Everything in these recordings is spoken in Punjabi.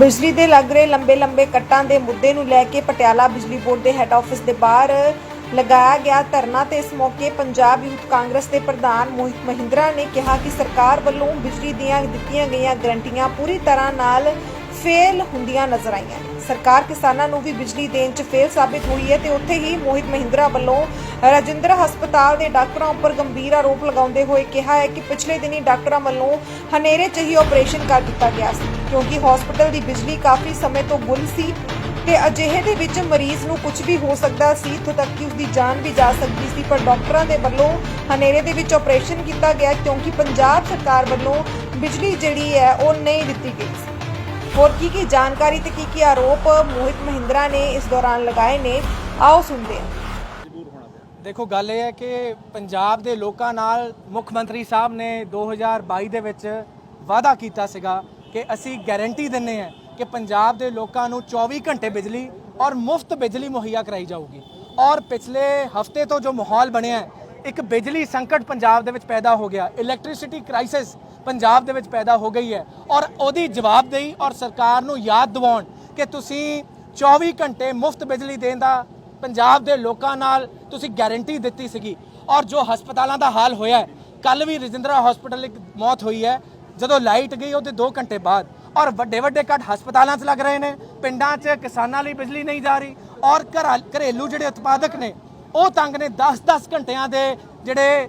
ਬਿਜਲੀ ਦੇ ਲੱਗ ਰਹੇ ਲੰਬੇ ਲੰਬੇ ਕੱਟਾਂ ਦੇ ਮੁੱਦੇ ਨੂੰ ਲੈ ਕੇ ਪਟਿਆਲਾ ਬਿਜਲੀ ਬੋਰਡ ਦੇ ਹੈੱਡ ਆਫਿਸ ਦੇ ਬਾਹਰ ਲਗਾਇਆ ਗਿਆ ਧਰਨਾ ਤੇ ਇਸ ਮੌਕੇ ਪੰਜਾਬ ਯੂਥ ਕਾਂਗਰਸ ਦੇ ਪ੍ਰਧਾਨ ਮੋਹਿਤ ਮਹਿੰਦਰਾ ਨੇ ਕਿਹਾ ਕਿ ਸਰਕਾਰ ਵੱਲੋਂ ਬਿਜਲੀ ਦੀਆਂ ਦਿੱਤੀਆਂ ਗਈਆਂ ਗਰੰਟੀਆਂ ਪੂਰੀ ਤਰ੍ਹਾਂ ਨਾਲ ਫੇਲ ਹੁੰਦੀਆਂ ਨਜ਼ਰ ਆਈਆਂ ਸਰਕਾਰ ਕਿਸਾਨਾਂ ਨੂੰ ਵੀ ਬਿਜਲੀ ਦੇਣ 'ਚ ਫੇਲ ਸਾਬਿਤ ਹੋਈ ਹੈ ਤੇ ਉੱਥੇ ਹੀ ਮੋਹਿਤ ਮਹਿੰਦਰਾ ਵੱਲੋਂ ਰਾਜਿੰਦਰ ਹਸਪਤਾਲ ਦੇ ਡਾਕਟਰਾਂ ਉੱਪਰ ਗੰਭੀਰ ਆਰੋਪ ਲਗਾਉਂਦੇ ਹੋਏ ਕਿਹਾ ਹੈ ਕਿ ਪਿਛਲੇ ਦਿਨੀ ਡਾਕਟਰਾਂ ਵੱਲੋਂ ਹਨੇਰੇ 'ਚ ਹੀ ਆਪਰੇਸ਼ਨ ਕਰ ਦਿੱਤਾ ਗਿਆ ਸੀ। ਕਿਉਂਕਿ ਹਸਪਤਾਲ ਦੀ ਬਿਜਲੀ ਕਾਫੀ ਸਮੇਂ ਤੋਂ ਗੁੱਲ ਸੀ ਤੇ ਅਜਿਹੇ ਦੇ ਵਿੱਚ ਮਰੀਜ਼ ਨੂੰ ਕੁਝ ਵੀ ਹੋ ਸਕਦਾ ਸੀ, ਇੱਥੋਂ ਤੱਕ ਕਿ ਉਸ ਦੀ ਜਾਨ ਵੀ ਜਾ ਸਕਦੀ ਸੀ, ਪਰ ਡਾਕਟਰਾਂ ਦੇ ਵੱਲੋਂ ਹਨੇਰੇ ਦੇ ਵਿੱਚ ਆਪਰੇਸ਼ਨ ਕੀਤਾ ਗਿਆ ਕਿਉਂਕਿ ਪੰਜਾਬ ਸਰਕਾਰ ਵੱਲੋਂ ਬਿਜਲੀ ਜਿਹੜੀ ਹੈ ਉਹ ਨਹੀਂ ਦਿੱਤੀ ਗਈ ਸੀ। ਹੋਰ ਕੀ ਕੀ ਜਾਣਕਾਰੀ ਤੇ ਕੀ ਕੀ ਆਰੋਪ ਮੋਹਿਤ ਮਹਿੰਦਰਾ ਨੇ ਇਸ ਦੌਰਾਨ ਲਗਾਏ ਨੇ, ਆਓ ਸੁਣਦੇ ਹਾਂ। ਦੇਖੋ, ਗੱਲ ਇਹ ਹੈ ਕਿ ਪੰਜਾਬ ਦੇ ਲੋਕਾਂ ਨਾਲ ਮੁੱਖ ਮੰਤਰੀ ਸਾਹਿਬ ਨੇ 2022 ਦੇ ਵਿੱਚ ਵਾਅਦਾ ਕੀਤਾ ਸੀਗਾ ਕਿ ਅਸੀਂ ਗਾਰੰਟੀ ਦਿੰਨੇ ਆ ਕਿ ਪੰਜਾਬ ਦੇ ਲੋਕਾਂ ਨੂੰ 24 ਘੰਟੇ ਬਿਜਲੀ ਔਰ ਮੁਫਤ ਬਿਜਲੀ ਮੁਹੱਈਆ ਕਰਾਈ ਜਾਊਗੀ। ਔਰ ਪਿਛਲੇ ਹਫ਼ਤੇ ਤੋਂ ਜੋ ਮਾਹੌਲ ਬਣਿਆ ਇੱਕ ਬਿਜਲੀ ਸੰਕਟ ਪੰਜਾਬ ਦੇ ਵਿੱਚ ਪੈਦਾ ਹੋ ਗਿਆ। ਇਲੈਕਟ੍ਰਿਸਿਟੀ ਕ੍ਰਾਈਸਿਸ ਪੰਜਾਬ ਦੇ ਵਿੱਚ ਪੈਦਾ ਹੋ ਗਈ ਹੈ। ਔਰ ਉਹਦੀ ਜਵਾਬਦੇਹੀ ਔਰ ਸਰਕਾਰ ਨੂੰ ਯਾਦ ਦਿਵਾਉਣ ਕਿ ਤੁਸੀਂ 24 ਘੰਟੇ ਮੁਫਤ ਬਿਜਲੀ ਦੇਣ ਦਾ ਪੰਜਾਬ ਦੇ ਲੋਕਾਂ ਨਾਲ ਤੁਸੀਂ ਗਾਰੰਟੀ ਦਿੱਤੀ ਸੀਗੀ। ਔਰ ਜੋ ਹਸਪਤਾਲਾਂ ਦਾ ਹਾਲ ਹੋਇਆ ਕੱਲ ਵੀ ਰਜਿੰਦਰਾ ਹਸਪੀਟਲ ਇੱਕ ਮੌਤ ਹੋਈ ਹੈ। ਜਦੋਂ ਲਾਈਟ ਗਈ ਉਹਦੇ 2 ਘੰਟੇ ਬਾਅਦ, ਔਰ ਵੱਡੇ ਵੱਡੇ ਕੱਟ ਹਸਪਤਾਲਾਂ 'ਚ ਲੱਗ ਰਹੇ ਨੇ, ਪਿੰਡਾਂ 'ਚ ਕਿਸਾਨਾਂ ਲਈ ਬਿਜਲੀ ਨਹੀਂ ਜਾ ਰਹੀ, ਔਰ ਘਰਾਂ- ਘਰੇਲੂ ਜਿਹੜੇ ਉਤਪਾਦਕ ਨੇ, ਉਹ ਤੰਗ ਨੇ 10-10 ਘੰਟਿਆਂ ਦੇ ਜਿਹੜੇ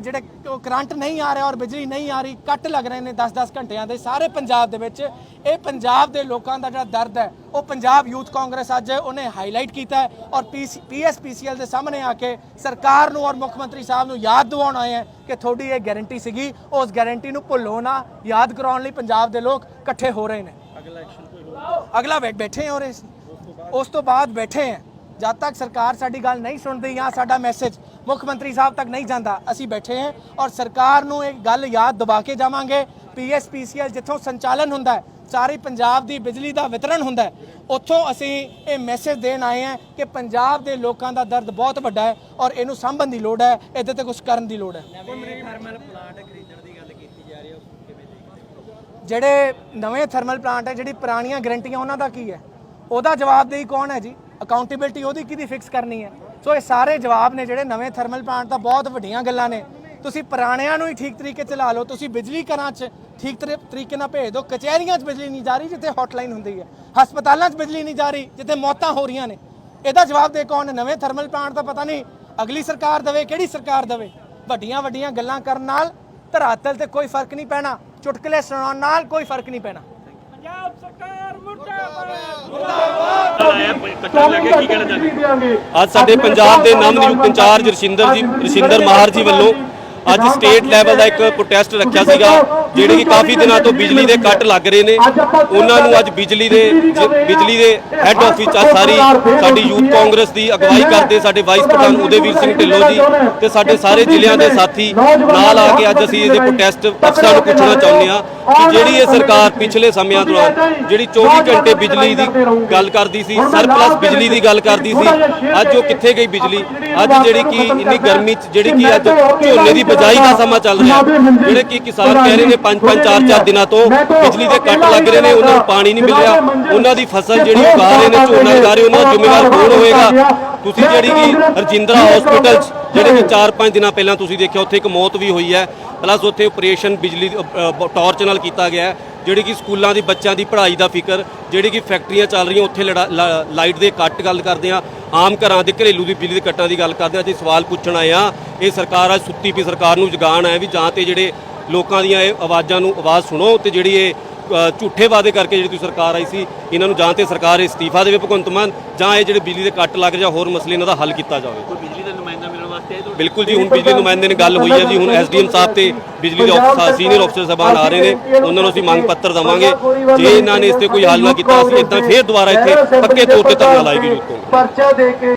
ਜਿਹੜੇ ਕਰੰਟ ਨਹੀਂ ਆ ਰਿਹਾ ਔਰ ਬਿਜਲੀ ਨਹੀਂ ਆ ਰਹੀ ਕੱਟ ਲੱਗ ਰਹੇ ਨੇ 10-10 ਘੰਟਿਆਂ ਦੇ। ਸਾਰੇ ਪੰਜਾਬ ਦੇ ਵਿੱਚ ਇਹ ਪੰਜਾਬ ਦੇ ਲੋਕਾਂ ਦਾ ਜਿਹੜਾ ਦਰਦ ਹੈ ਉਹ ਪੰਜਾਬ ਯੂਥ ਕਾਂਗਰਸ ਅੱਜ ਉਹਨੇ ਹਾਈਲਾਈਟ ਕੀਤਾ ਔਰ ਪੀਐਸਪੀਸੀਐਲ ਦੇ ਸਾਹਮਣੇ ਆ ਕੇ ਸਰਕਾਰ ਨੂੰ ਔਰ ਮੁੱਖ ਮੰਤਰੀ ਸਾਹਿਬ ਨੂੰ ਯਾਦ ਦਿਵਾਉਣ ਆਏ ਹੈ ਕਿ ਤੁਹਾਡੀ ਇਹ ਗਾਰੰਟੀ ਸੀਗੀ। ਉਸ ਗਾਰੰਟੀ ਨੂੰ ਭੁੱਲੋ ਨਾ ਯਾਦ ਕਰਾਉਣ ਲਈ ਪੰਜਾਬ ਦੇ ਲੋਕ ਇਕੱਠੇ ਹੋ ਰਹੇ ਨੇ। ਅਗਲਾ ਐਕਸ਼ਨ ਕੋਈ ਅਗਲਾ ਬੈ- ਬੈਠੇ ਹੋ ਰਹੇ ਸੀ। ਉਸ ਤੋਂ ਬਾਅਦ ਬੈਠੇ ਹੈ। ਜਦ ਤੱਕ ਸਰਕਾਰ ਸਾਡੀ ਗੱਲ ਨਹੀਂ ਸੁਣਦੀ ਜਾਂ ਸਾਡਾ ਮੈਸੇਜ ਮੁੱਖ ਮੰਤਰੀ ਸਾਹਿਬ ਤੱਕ ਨਹੀਂ ਜਾਂਦਾ ਅਸੀਂ ਬੈਠੇ ਹਾਂ ਔਰ ਸਰਕਾਰ ਨੂੰ ਇਹ ਗੱਲ ਯਾਦ ਦਿਵਾ ਕੇ ਜਾਵਾਂਗੇ। ਪੀਐਸਪੀਸੀਐਲ ਜਿੱਥੋਂ ਸੰਚਾਲਨ ਹੁੰਦਾ ਹੈ ਸਾਰੇ ਪੰਜਾਬ ਦੀ ਬਿਜਲੀ ਦਾ ਵਿਤਰਣ ਹੁੰਦਾ ਹੈ ਉੱਥੋਂ ਅਸੀਂ ਇਹ ਮੈਸੇਜ ਦੇਣ ਆਏ ਹਾਂ ਕਿ ਪੰਜਾਬ ਦੇ ਲੋਕਾਂ ਦਾ ਦਰਦ ਬਹੁਤ ਵੱਡਾ ਹੈ ਔਰ ਇਹਨੂੰ ਸਾਂਭਣ ਦੀ ਲੋੜ ਹੈ ਇਹਦੇ ਤੇ ਕੁਝ ਕਰਨ ਦੀ ਲੋੜ ਹੈ। ਜਿਹੜੇ ਨਵੇਂ ਥਰਮਲ ਪਲਾਂਟ ਹੈ ਜਿਹੜੀ ਪੁਰਾਣੀਆਂ ਗਰੰਟੀਆਂ ਉਹਨਾਂ ਦਾ ਕੀ ਹੈ? ਉਹਦਾ ਜਵਾਬਦੇਹੀ ਕੌਣ ਹੈ ਜੀ? ਅਕਾਊਂਟੇਬਿਲਟੀ ਉਹਦੀ ਕਿਹਦੀ ਫਿਕਸ ਕਰਨੀ ਹੈ? ਸੋ ਇਹ ਸਾਰੇ ਜਵਾਬ ਨੇ ਜਿਹੜੇ ਨਵੇਂ ਥਰਮਲ ਪਲਾਂਟ ਦਾ ਬਹੁਤ ਵੱਡੀਆਂ ਗੱਲਾਂ ਨੇ। ਤੁਸੀਂ ਪੁਰਾਣਿਆਂ ਨੂੰ ਹੀ ਠੀਕ ਤਰੀਕੇ ਚਲਾ ਲਓ, ਤੁਸੀਂ ਬਿਜਲੀ ਘਰਾਂ 'ਚ ਠੀਕ ਤਰੀ- ਤਰੀਕੇ ਨਾਲ ਭੇਜ ਦਿਓ। ਕਚਹਿਰੀਆਂ 'ਚ ਬਿਜਲੀ ਨਹੀਂ ਜਾ ਰਹੀ ਜਿੱਥੇ ਹੌਟਲਾਈਨ ਹੁੰਦੀ ਹੈ। ਹਸਪਤਾਲਾਂ 'ਚ ਬਿਜਲੀ ਨਹੀਂ ਜਾ ਰਹੀ ਜਿੱਥੇ ਮੌਤਾਂ ਹੋ ਰਹੀਆਂ ਨੇ। ਇਹਦਾ ਜਵਾਬ ਦੇ ਕੌਣ ਨਵੇਂ ਥਰਮਲ ਪਲਾਂਟ ਦਾ ਪਤਾ ਨਹੀਂ ਅਗਲੀ ਸਰਕਾਰ ਦੇਵੇ, ਕਿਹੜੀ ਸਰਕਾਰ ਦੇਵੇ। ਵੱਡੀਆਂ ਵੱਡੀਆਂ ਗੱਲਾਂ ਕਰਨ ਨਾਲ ਧਰਾਤਲ ਤੇ ਕੋਈ ਫ਼ਰਕ ਨਹੀਂ ਪੈਣਾ। ਚੁਟਕਲੇ ਸੁਣਾਉਣ ਨਾਲ ਕੋਈ ਫ਼ਰਕ ਨਹੀਂ ਪੈਣਾ। ਅੱਜ ਸਾਡੇ ਪੰਜਾਬ ਦੇ ਨਵਨਿਯੁਕਤ ਇੰਚਾਰਜ ਰਸ਼ਿੰਦਰ ਜੀ, ਰਸ਼ਿੰਦਰ ਮਾਹਰ ਜੀ ਵੱਲੋਂ ਅੱਜ ਸਟੇਟ ਲੈਵਲ ਦਾ ਇੱਕ ਪ੍ਰੋਟੈਸਟ ਰੱਖਿਆ ਸੀਗਾ, ਜਿਹੜੇ ਕਿ ਕਾਫੀ ਦਿਨਾਂ ਤੋਂ ਬਿਜਲੀ ਦੇ ਕੱਟ ਲੱਗ ਰਹੇ ਨੇ। ਉਹਨਾਂ ਨੂੰ ਅੱਜ ਬਿਜਲੀ ਦੇ ਬਿਜਲੀ ਦੇ ਹੈੱਡ ਆਫਿਸ ਚ ਸਾਰੀ ਸਾਡੀ ਯੂਥ ਕਾਂਗਰਸ ਦੀ ਅਗਵਾਈ ਕਰਦੇ ਸਾਡੇ ਵਾਈਸ ਪ੍ਰਧਾਨ ਉਦੇਵੀਰ ਸਿੰਘ ਢਿੱਲੋਂ ਜੀ ਤੇ ਸਾਡੇ ਸਾਰੇ ਜ਼ਿਲ੍ਹਿਆਂ ਦੇ ਸਾਥੀ ਨਾਲ ਆ ਕੇ ਅੱਜ ਅਸੀਂ ਇਹਦੇ ਪ੍ਰੋਟੈਸਟ ਅਫਸਰਾਂ ਨੂੰ ਪੁੱਛਣਾ ਚਾਹੁੰਦੇ ਆ ਕਿ ਜਿਹੜੀ ਇਹ ਸਰਕਾਰ ਪਿਛਲੇ ਸਮਿਆਂ ਦੌਰਾਨ ਜਿਹੜੀ 24 ਘੰਟੇ ਬਿਜਲੀ ਦੀ ਗੱਲ ਕਰਦੀ ਸੀ ਸਰਪਲਸ ਬਿਜਲੀ ਦੀ ਗੱਲ ਕਰਦੀ ਸੀ ਅੱਜ ਉਹ ਕਿੱਥੇ ਗਈ ਬਿਜਲੀ? ਅੱਜ ਜਿਹੜੀ ਕਿ ਇੰਨੀ ਗਰਮੀ ਚ ਜਿਹੜੀ ਕਿ ਅੱਜ ਝੋਨੇ ਦੀ ਬਜਾਈ ਦਾ ਸਮਾਂ ਚੱਲ ਰਿਹਾ। ਜਿਹੜੇ ਕਿ ਕਿਸਾਨ ਕਹਿ ਰਹੇ ਨੇ 5-5 4-4 ਦਿਨਾਂ ਤੋਂ ਬਿਜਲੀ ਦੇ ਕੱਟ ਲੱਗ ਰਹੇ ਨੇ ਉਹਨਾਂ ਨੂੰ ਪਾਣੀ ਨਹੀਂ ਮਿਲ ਰਿਹਾ ਉਹਨਾਂ ਦੀ ਫਸਲ ਜਿਹੜੀ ਉਗਾ ਰਹੇ ਨੇ ਝੋਨਾ ਉਗਾ ਰਹੇ ਉਹਨਾਂ ਦਾ ਜ਼ਿੰਮੇਵਾਰ ਕੌਣ ਹੋਏਗਾ ਤੁਸੀਂ ਜਿਹੜੀ ਕਿ ਰਜਿੰਦਰਾ ਹਸਪੀਟਲ 'ਚ ਜਿਹੜੇ ਕਿ 4-5 ਦਿਨਾਂ ਪਹਿਲਾਂ ਤੁਸੀਂ ਦੇਖਿਆ ਉੱਥੇ ਇੱਕ ਮੌਤ ਵੀ ਹੋਈ ਹੈ। ਪਲੱਸ ਉੱਥੇ ਆਪਰੇਸ਼ਨ ਬਿਜਲੀ ਟਾਰਚ ਨਾਲ ਕੀਤਾ ਗਿਆ ਹੈ ਜਿਹੜੀ ਕਿ ਸਕੂਲਾਂ ਦੀ ਬੱਚਿਆਂ ਦੀ ਪੜ੍ਹਾਈ ਦਾ ਫਿਕਰ ਜਿਹੜੀ ਕਿ ਫੈਕਟਰੀਆਂ ਚੱਲ ਰਹੀਆਂ ਉੱਥੇ ਲਾਈਟ ਦੇ ਕੱਟ ਗੱਲ ਕਰਦੇ ਆ ਆਮ ਘਰਾਂ ਦੇ ਘਰੇਲੂ ਦੀ ਬਿਜਲੀ ਦੇ ਕੱਟਾਂ ਦੀ ਗੱਲ ਕਰਦੇ ਆ ਅਸੀਂ ਸਵਾਲ ਪੁੱਛਣ ਆਏ ਆ ਇਹ ਸਰਕਾਰ ਅੱਜ ਸੁੱਤੀ ਪਈ ਸਰਕਾਰ ਨੂੰ ਜਗਾਣ ਆਇਆ ਵੀ ਜਾਂ ਤੇ ਜਿਹੜੇ ਲੋਕਾਂ ਦੀਆਂ ਇਹ ਆਵਾਜ਼ਾਂ ਨੂੰ ਆਵਾਜ਼ ਸੁਣੋ ਤੇ ਜਿਹੜੀ ਇਹ ਝੂਠੇ ਵਾਅਦੇ ਕਰਕੇ ਜਿਹੜੀ ਤੁਸੀਂ ਸਰਕਾਰ ਆਈ ਸੀ ਇਹਨਾਂ ਨੂੰ ਜਾਂ ਤੇ ਸਰਕਾਰ ਇਸਤੀਫਾ ਦੇਵੇ ਭਗਵੰਤ ਮਾਨ ਜਾਂ ਇਹ ਜਿਹੜੇ ਬਿਜਲੀ ਦੇ ਕੱਟ ਲੱਗ ਜਾਂ ਹੋਰ ਮਸਲੇ ਇਹਨਾਂ ਦਾ ਹੱਲ ਕੀਤਾ ਜਾਵੇ। ਕੋਈ ਬਿਜਲੀ ਦਾ ਨੁਮਾਇੰਦਾ ਮਿਲਣ ਵਾਸਤੇ ਆਏ ਤੁਹਾਡੇ? ਬਿਲਕੁਲ ਜੀ ਹੁਣ ਬਿਜਲੀ ਨੁਮਾਇੰਦੇ ਨੇ ਗੱਲ ਹੋਈ ਹੈ ਜੀ ਹੁਣ ਐਸਡੀਐਮ ਸਾਹਿਬ ਤੇ ਬਿਜਲੀ ਦੇ ਅਫਸਰ ਸੀਨੀਅਰ ਅਫਸਰ ਸਾਹਿਬਾਨ ਆ ਰਹੇ ਨੇ ਉਹਨਾਂ ਨੂੰ ਅਸੀਂ ਮੰਗ ਪੱਤਰ ਦਵਾਂਗੇ। ਜੇ ਇਹਨਾਂ ਨੇ ਇਸ ਤੇ ਕੋਈ ਹੱਲ ਨਾ ਕੀਤਾ ਅਸੀਂ ਇਦਾਂ ਫੇਰ ਦੁਬਾਰਾ ਇੱਥੇ ਪੱਕੇ ਤੌਰ ਤੇ ਧਰਨਾ ਲਾਏਗੀ ਜੀ ਪਰਚਾ ਦੇ ਕੇ